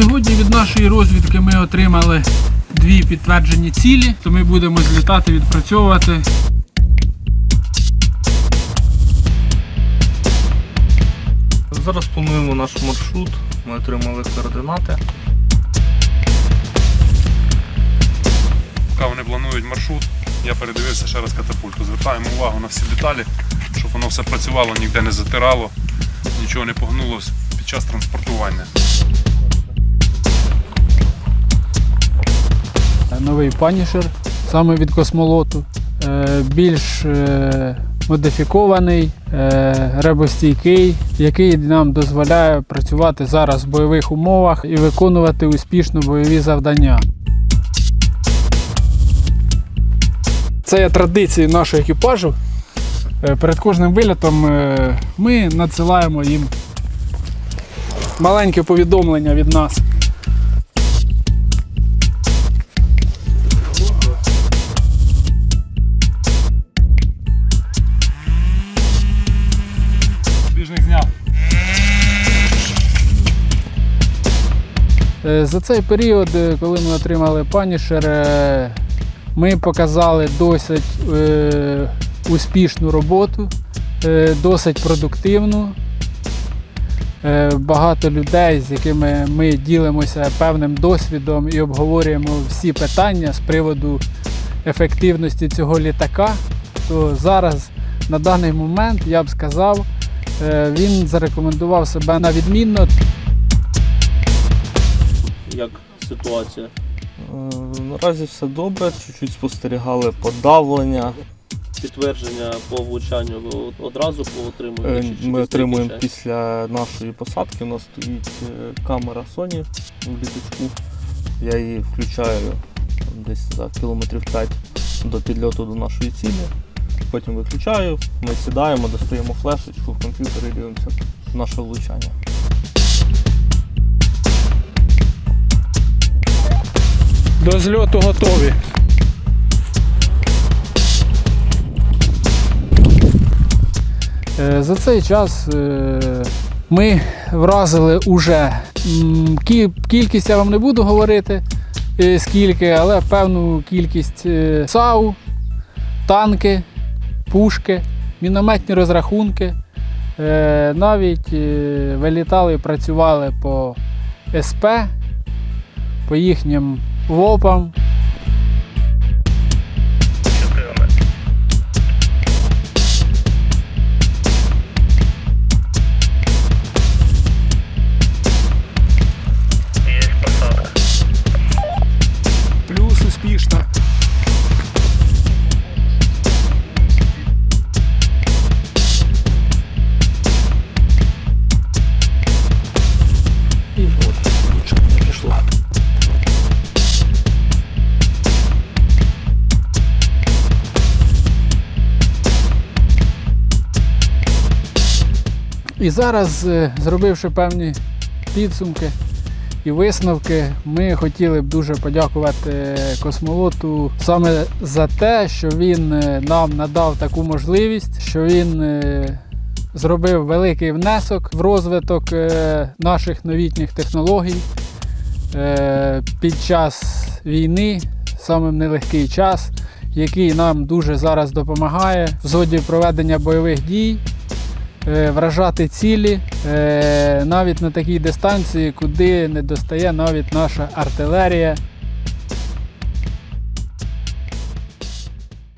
Сьогодні від нашої розвідки ми отримали дві підтверджені цілі, то ми будемо злітати, відпрацьовувати. Зараз плануємо наш маршрут. Ми отримали координати. Поки вони планують маршрут, я передивився ще раз катапульту. Звертаємо увагу на всі деталі, щоб воно все працювало, ніде не затирало, нічого не погнулося під час транспортування. Новий панішер саме від космолоту. Е, Більш е, модифікований, е, ребостійкий, який нам дозволяє працювати зараз в бойових умовах і виконувати успішно бойові завдання. Це є традицією нашого екіпажу. Перед кожним вилітом ми надсилаємо їм маленьке повідомлення від нас. За цей період, е, коли ми отримали панішер, е, ми показали досить е, успішну роботу, е, досить продуктивну. Е, Багато людей, з якими ми ділимося певним досвідом і обговорюємо всі питання з приводу ефективності цього літака, то зараз на даний момент я б сказав, е, він зарекомендував себе на відмінно. Як ситуація. Е, Наразі все добре, чуть-чуть спостерігали подавлення. Підтвердження по влучанню ви одразу по отримуєте? чи через Ми отримуємо після нашої посадки. У нас стоїть е, камера Sony в літачку. Я її включаю десь за кілометрів 5 до підльоту до нашої цілі. Потім виключаю, ми сідаємо, достаємо флешечку в комп'ютер і дивимося наше влучання. До зльоту готові. Е, За цей час е, ми вразили уже кількість, я вам не буду говорити е, скільки, але певну кількість САУ, танки, пушки, мінометні розрахунки. Навіть вилітали і працювали по СП, по їхнім ВОПам. Плюс успішно. І зараз, е, зробивши певні підсумки і висновки, ми хотіли б дуже подякувати космолоту саме за те, що він е, нам надав таку можливість, що він е, зробив великий внесок в розвиток е, наших новітніх технологій е, під час війни, самий нелегкий час, який нам дуже зараз допомагає в зоні проведення бойових дій. е, вражати цілі е, навіть на такій дистанції, куди не достає навіть наша артилерія.